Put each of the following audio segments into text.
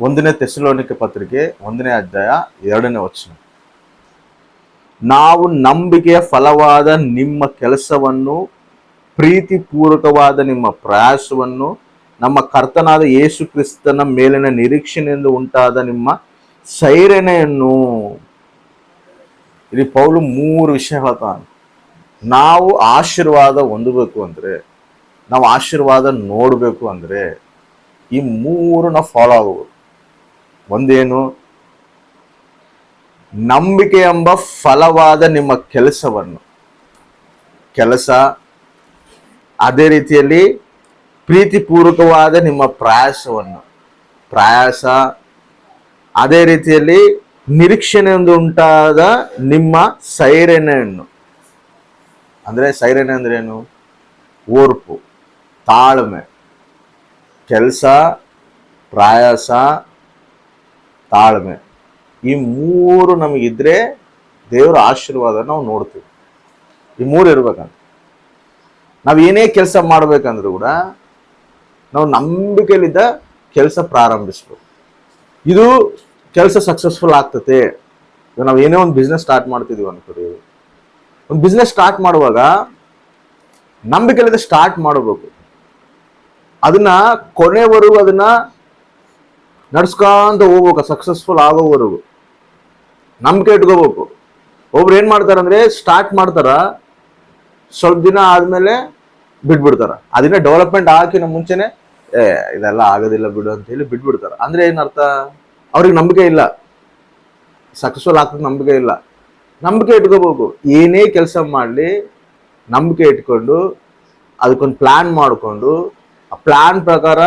ಒಂದನೇ ತೆಸಲೋನಿಕೆ ಪತ್ರಿಕೆ, ಒಂದನೇ ಅಧ್ಯಾಯ, ಎರಡನೇ ವಚನ. ನಾವು ನಂಬಿಕೆಯ ಫಲವಾದ ನಿಮ್ಮ ಕೆಲಸವನ್ನು, ಪ್ರೀತಿಪೂರ್ವಕವಾದ ನಿಮ್ಮ ಪ್ರಯಾಸವನ್ನು, ನಮ್ಮ ಕರ್ತನಾದ ಯೇಸು ಕ್ರಿಸ್ತನ ಮೇಲಿನ ನಿರೀಕ್ಷಣೆಯಿಂದ ಉಂಟಾದ ನಿಮ್ಮ ಸೈರಣೆಯನ್ನು. ಇಲ್ಲಿ ಪೌಲು ಮೂರು ವಿಷಯ ಹೇಳ್ತಾನೆ. ನಾವು ಆಶೀರ್ವಾದ ಹೊಂದಬೇಕು ಅಂದರೆ, ನಾವು ಆಶೀರ್ವಾದ ನೋಡಬೇಕು ಅಂದರೆ, ಈ ಮೂರು ನಾವು ಫಾಲೋ ಆಗಬೇಕು. ಒಂದೇನು? ನಂಬಿಕೆ ಎಂಬ ಫಲವಾದ ನಿಮ್ಮ ಕೆಲಸವನ್ನು. ಕೆಲಸ ಅದೇ ರೀತಿಯಲ್ಲಿ ಪ್ರೀತಿಪೂರ್ವಕವಾದ ನಿಮ್ಮ ಪ್ರಯಾಸವನ್ನು. ಪ್ರಯಾಸ ಅದೇ ರೀತಿಯಲ್ಲಿ ನಿರೀಕ್ಷಣೆಯಿಂದ ಉಂಟಾದ ನಿಮ್ಮ ಸೈರಣೆಯನ್ನು ಅಂದ್ರೆ ಅಂದ್ರೆ ಏನು ಓರ್ಪು, ತಾಳ್ಮೆ. ಕೆಲಸ, ಪ್ರಯಾಸ ತಾಳ್ಮೆ. ಈ ಮೂರು ನಮಗಿದ್ರೆ ದೇವರ ಆಶೀರ್ವಾದ ನಾವು ನೋಡ್ತೀವಿ. ಈ ಮೂರು ಇರ್ಬೇಕಂತ ನಾವು ಏನೇ ಕೆಲಸ ಮಾಡ್ಬೇಕಂದ್ರೂ ಕೂಡ ನಾವು ನಂಬಿಕೆಯಲ್ಲಿದ್ದ ಕೆಲಸ ಪ್ರಾರಂಭಿಸ್ಬೇಕು. ಇದು ಕೆಲಸ ಸಕ್ಸಸ್ಫುಲ್ ಆಗ್ತತೆ. ನಾವು ಏನೇ ಒಂದು ಬಿಸ್ನೆಸ್ ಸ್ಟಾರ್ಟ್ ಮಾಡ್ತಿದೀವಿ ಅನ್ಕೊಡಿ ಒಂದು ಬಿಸ್ನೆಸ್ ಸ್ಟಾರ್ಟ್ ಮಾಡುವಾಗ ನಂಬಿಕೆಯಲ್ಲಿದ್ದ ಸ್ಟಾರ್ಟ್ ಮಾಡಬೇಕು. ಅದನ್ನ ಕೊನೆವರೆಗೂ ಅದನ್ನ ನಡ್ಸ್ಕೊಂತ ಹೋಗ್ಬೇಕು ಸಕ್ಸಸ್ಫುಲ್ ಆಗೋವರೆಗೂ. ನಂಬಿಕೆ ಇಟ್ಕೋಬೇಕು. ಒಬ್ರು ಏನ್ ಮಾಡ್ತಾರಂದ್ರೆ ಸ್ಟಾರ್ಟ್ ಮಾಡ್ತಾರ, ಸ್ವಲ್ಪ ದಿನ ಆದಮೇಲೆ ಬಿಟ್ಬಿಡ್ತಾರ. ಅದನ್ನ ಡೆವಲಪ್ಮೆಂಟ್ ಹಾಕಿನ ಮುಂಚೆನೆ, ಏ, ಇದೆಲ್ಲ ಆಗೋದಿಲ್ಲ ಬಿಡು ಅಂತ ಹೇಳಿ ಬಿಟ್ಬಿಡ್ತಾರ. ಅಂದ್ರೆ ಏನರ್ಥ? ಅವ್ರಿಗೆ ನಂಬಿಕೆ ಇಲ್ಲ. ಸಕ್ಸಸ್ಫುಲ್ ಆಗ್ತಕ್ಕೆ ನಂಬಿಕೆ ಇಲ್ಲ. ನಂಬಿಕೆ ಇಟ್ಕೋಬೇಕು. ಏನೇ ಕೆಲಸ ಮಾಡಲಿ, ನಂಬಿಕೆ ಇಟ್ಕೊಂಡು, ಅದಕ್ಕೊಂದು ಪ್ಲ್ಯಾನ್ ಮಾಡಿಕೊಂಡು, ಆ ಪ್ಲ್ಯಾನ್ ಪ್ರಕಾರ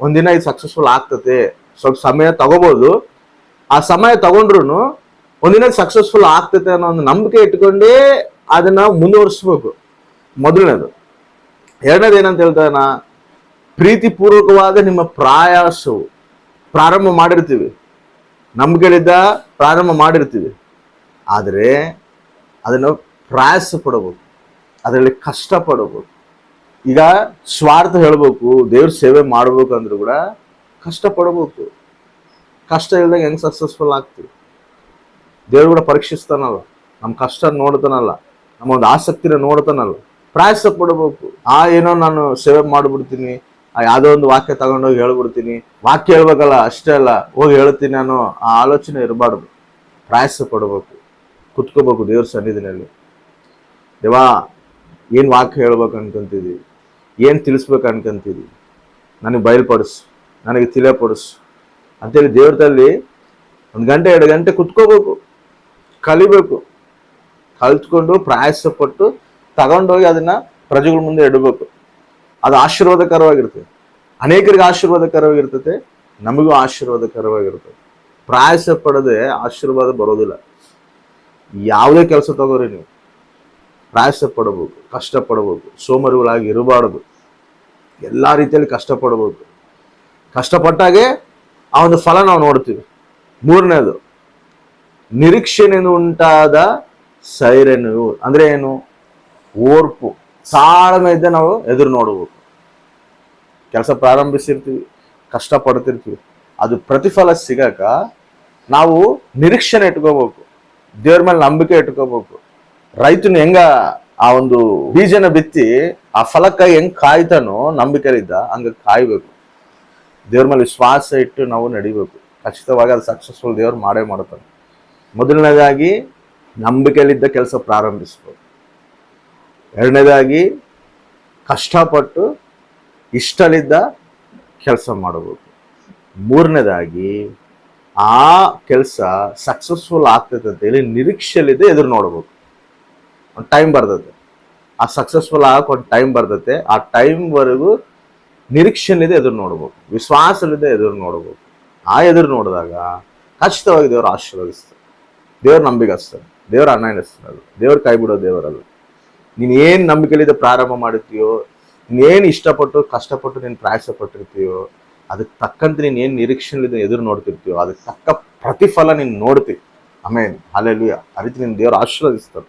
ಒಂದಿನ ಇದು ಸಕ್ಸಸ್ಫುಲ್ ಆಗ್ತತೆ ಸ್ವಲ್ಪ ಸಮಯ ತಗೋಬಹುದು ಆ ಸಮಯ ತಗೊಂಡ್ರು ಒಂದಿನ ಸಕ್ಸಸ್ಫುಲ್ ಆಗ್ತೈತೆ ಅನ್ನೋ ಒಂದು ನಂಬಿಕೆ ಇಟ್ಕೊಂಡೇ ಅದನ್ನ ಮುಂದುವರಿಸ್ಬೇಕು. ಮೊದಲನೇದು. ಎರಡನೇದು ಏನಂತ ಹೇಳ್ತಾನ ಪ್ರೀತಿಪೂರ್ವಕವಾದ ನಿಮ್ಮ ಪ್ರಯಾಸವು ಪ್ರಾರಂಭ ಮಾಡಿರ್ತೀವಿ. ನಂಬಿಕೆಗಳಿದ್ದ ಪ್ರಾರಂಭ ಮಾಡಿರ್ತೀವಿ. ಆದರೆ ಅದನ್ನು ಪ್ರಯಾಸ ಪಡಬೇಕು. ಅದರಲ್ಲಿ ಕಷ್ಟ ಪಡಬೇಕು ಈಗ ಸ್ವಾರ್ಥ ಹೇಳಬೇಕು, ದೇವ್ರ ಸೇವೆ ಮಾಡಬೇಕು ಅಂದ್ರೂ ಕೂಡ ಕಷ್ಟ ಪಡಬೇಕು ಕಷ್ಟ ಇಲ್ದಾಗ ಹೆಂಗೆ ಸಕ್ಸಸ್ಫುಲ್ ಆಗ್ತೀವಿ? ದೇವ್ರು ಕೂಡ ಪರೀಕ್ಷಿಸ್ತಾನಲ್ಲ. ನಮ್ಮ ಕಷ್ಟ ನೋಡ್ತಾನಲ್ಲ. ನಮ್ಮ ಒಂದು ಆಸಕ್ತಿನ ನೋಡ್ತಾನಲ್ಲ. ಪ್ರಯಾಸ ಪಡಬೇಕು ಆ ಏನೋ ನಾನು ಸೇವೆ ಮಾಡಿಬಿಡ್ತೀನಿ. ಆ ಯಾವ್ದೋ ಒಂದು ವಾಕ್ಯ ತಗೊಂಡೋಗಿ ಹೇಳ್ಬಿಡ್ತೀನಿ. ವಾಕ್ಯ ಹೇಳ್ಬೇಕಲ್ಲ, ಅಷ್ಟೇ ಅಲ್ಲ. ಹೋಗಿ ಹೇಳ್ತೀನಿ ನಾನು ಆ ಆಲೋಚನೆ ಇರಬಾರ್ದು. ಪ್ರಯಾಸ ಪಡಬೇಕು ಕುತ್ಕೋಬೇಕು ದೇವ್ರ ಸನ್ನಿಧಿನಲ್ಲಿ. ದೇವಾ, ಏನು ವಾಕ್ಯ ಹೇಳ್ಬೇಕು ಅನ್ಕೊಂತಿದ್ದೀವಿ ಏನು ತಿಳಿಸ್ಬೇಕು ಅನ್ಕೊಂತಿದ್ದೀವಿ ನನಗೆ ಬಯಲ್ಪಡಿಸು. ನನಗೆ ತಿಳಿಯಪಡಿಸು. ಅಂತೇಳಿ ದೇವ್ರದಲ್ಲಿ ಒಂದು ಗಂಟೆ, ಎರಡು ಗಂಟೆ ಕುತ್ಕೋಬೇಕು. ಕಲಿಬೇಕು. ಕಲ್ತ್ಕೊಂಡು ಪ್ರಯಾಸಪಟ್ಟು ತಗೊಂಡೋಗಿ ಅದನ್ನ ಪ್ರಜೆಗಳ ಮುಂದೆ ಇಡಬೇಕು. ಅದು ಆಶೀರ್ವಾದಕರವಾಗಿರ್ತದೆ ಅನೇಕರಿಗೆ ಆಶೀರ್ವಾದಕರವಾಗಿರ್ತದೆ. ನಮಗೂ ಆಶೀರ್ವಾದಕರವಾಗಿರ್ತದೆ ಪ್ರಯಾಸ ಪಡದೆ ಆಶೀರ್ವಾದ ಬರೋದಿಲ್ಲ. ಯಾವುದೇ ಕೆಲಸ ತಗೋರಿ ನೀವು. ಪ್ರಯಾಸ ಪಡಬೇಕು ಕಷ್ಟಪಡಬೇಕು, ಸೋಮರಿಗಳಾಗಿ ಇರಬಾರದು. ಎಲ್ಲ ರೀತಿಯಲ್ಲಿ ಕಷ್ಟಪಡಬೇಕು. ಕಷ್ಟಪಟ್ಟಾಗೆ ಆ ಒಂದು ಫಲ ನಾವು ನೋಡ್ತೀವಿ. ಮೂರನೇದು ನಿರೀಕ್ಷೆಯಿಂದ ಉಂಟಾದ ಸೈರೆನು. ಅಂದ್ರೆ ಏನು? ಓರ್ಪು. ತಾಳ್ಮೆಯಿಂದ ನಾವು ಎದುರು ನೋಡಬೇಕು. ಕೆಲಸ ಪ್ರಾರಂಭಿಸಿರ್ತೀವಿ, ಕಷ್ಟಪಡ್ತಿರ್ತೀವಿ. ಅದು ಪ್ರತಿಫಲ ಸಿಗಕ ನಾವು ನಿರೀಕ್ಷಣೆ ಇಟ್ಕೋಬೇಕು. ದೇವ್ರ ಮೇಲೆ ನಂಬಿಕೆ ಇಟ್ಕೋಬೇಕು. ರೈತನು ಹೆಂಗ ಆ ಒಂದು ಬೀಜನ ಬಿತ್ತಿ ಆ ಫಲಕ್ಕಾಗಿ ಹೆಂಗ್ ಕಾಯ್ತಾನೋ ನಂಬಿಕೆಲಿದ್ದ ಹಂಗ ಕಾಯ್ಬೇಕು. ದೇವ್ರ ಮೇಲೆ ವಿಶ್ವಾಸ ಇಟ್ಟು ನಾವು ನಡಿಬೇಕು. ಖಚಿತವಾಗಿ ಅದು ಸಕ್ಸಸ್ಫುಲ್ ದೇವ್ರು ಮಾಡೇ ಮಾಡ್ತಾನೆ ಮೊದಲನೇದಾಗಿ ನಂಬಿಕೆಯಲ್ಲಿದ್ದ ಕೆಲಸ ಪ್ರಾರಂಭಿಸ್ಬೋದು. ಎರಡನೇದಾಗಿ ಕಷ್ಟಪಟ್ಟು ಇಷ್ಟಲಿದ್ದ ಕೆಲಸ ಮಾಡಬೇಕು. ಮೂರನೇದಾಗಿ ಆ ಕೆಲಸ ಸಕ್ಸಸ್ಫುಲ್ ಆಗ್ತೈತೆ ಅಂತ ಹೇಳಿ ನಿರೀಕ್ಷೆಯಲ್ಲಿದ್ದೆ ಎದುರು ನೋಡಬೇಕು. ಒಂದು ಟೈಮ್ ಬರ್ತದೆ ಆ ಸಕ್ಸಸ್ಫುಲ್ ಆಗಕ್ಕೆ ಒಂದು ಟೈಮ್ ಬರ್ತೈತೆ. ಆ ಟೈಮ್ವರೆಗೂ ನಿರೀಕ್ಷೆಲಿದೆ ಎದುರು ನೋಡ್ಬೇಕು ವಿಶ್ವಾಸಲಿದೆ ಎದುರು ನೋಡ್ಬೇಕು ಆ ಎದುರು ನೋಡಿದಾಗ ಖಚಿತವಾಗಿ ದೇವರು ಆಶೀರ್ವದಿಸ್ತಾರೆ. ದೇವ್ರ ನಂಬಿಗಸ್ತಾರೆ, ದೇವ್ರ ಅನ್ಯಾಯಸ್ತಾರೆ ದೇವ್ರ ಕೈ ಬಿಡೋ ದೇವರಲ್ಲ. ನೀನು ಏನು ನಂಬಿಕೆಲಿದೆ ಪ್ರಾರಂಭ ಮಾಡುತ್ತೀಯೋ ನೀನು ಏನು ಇಷ್ಟಪಟ್ಟು, ಕಷ್ಟಪಟ್ಟು ನೀನು ಪ್ರಯಾಸ ಪಟ್ಟಿರ್ತೀಯೋ, ಅದಕ್ಕೆ ತಕ್ಕಂತೆ ನೀನು ಏನು ನಿರೀಕ್ಷೆಲಿದ್ದ ಎದುರು ನೋಡ್ತಿರ್ತೀಯೋ, ಅದಕ್ಕೆ ತಕ್ಕ ಪ್ರತಿಫಲ ನೀನು ನೋಡ್ತಿ. ಆಮೇಲೆ ಅಲ್ಲೆಲ್ಲೂ ಆ ರೀತಿ ನಿನ್ನ ದೇವ್ರು ಆಶೀರ್ವದಿಸ್ತಾರೆ.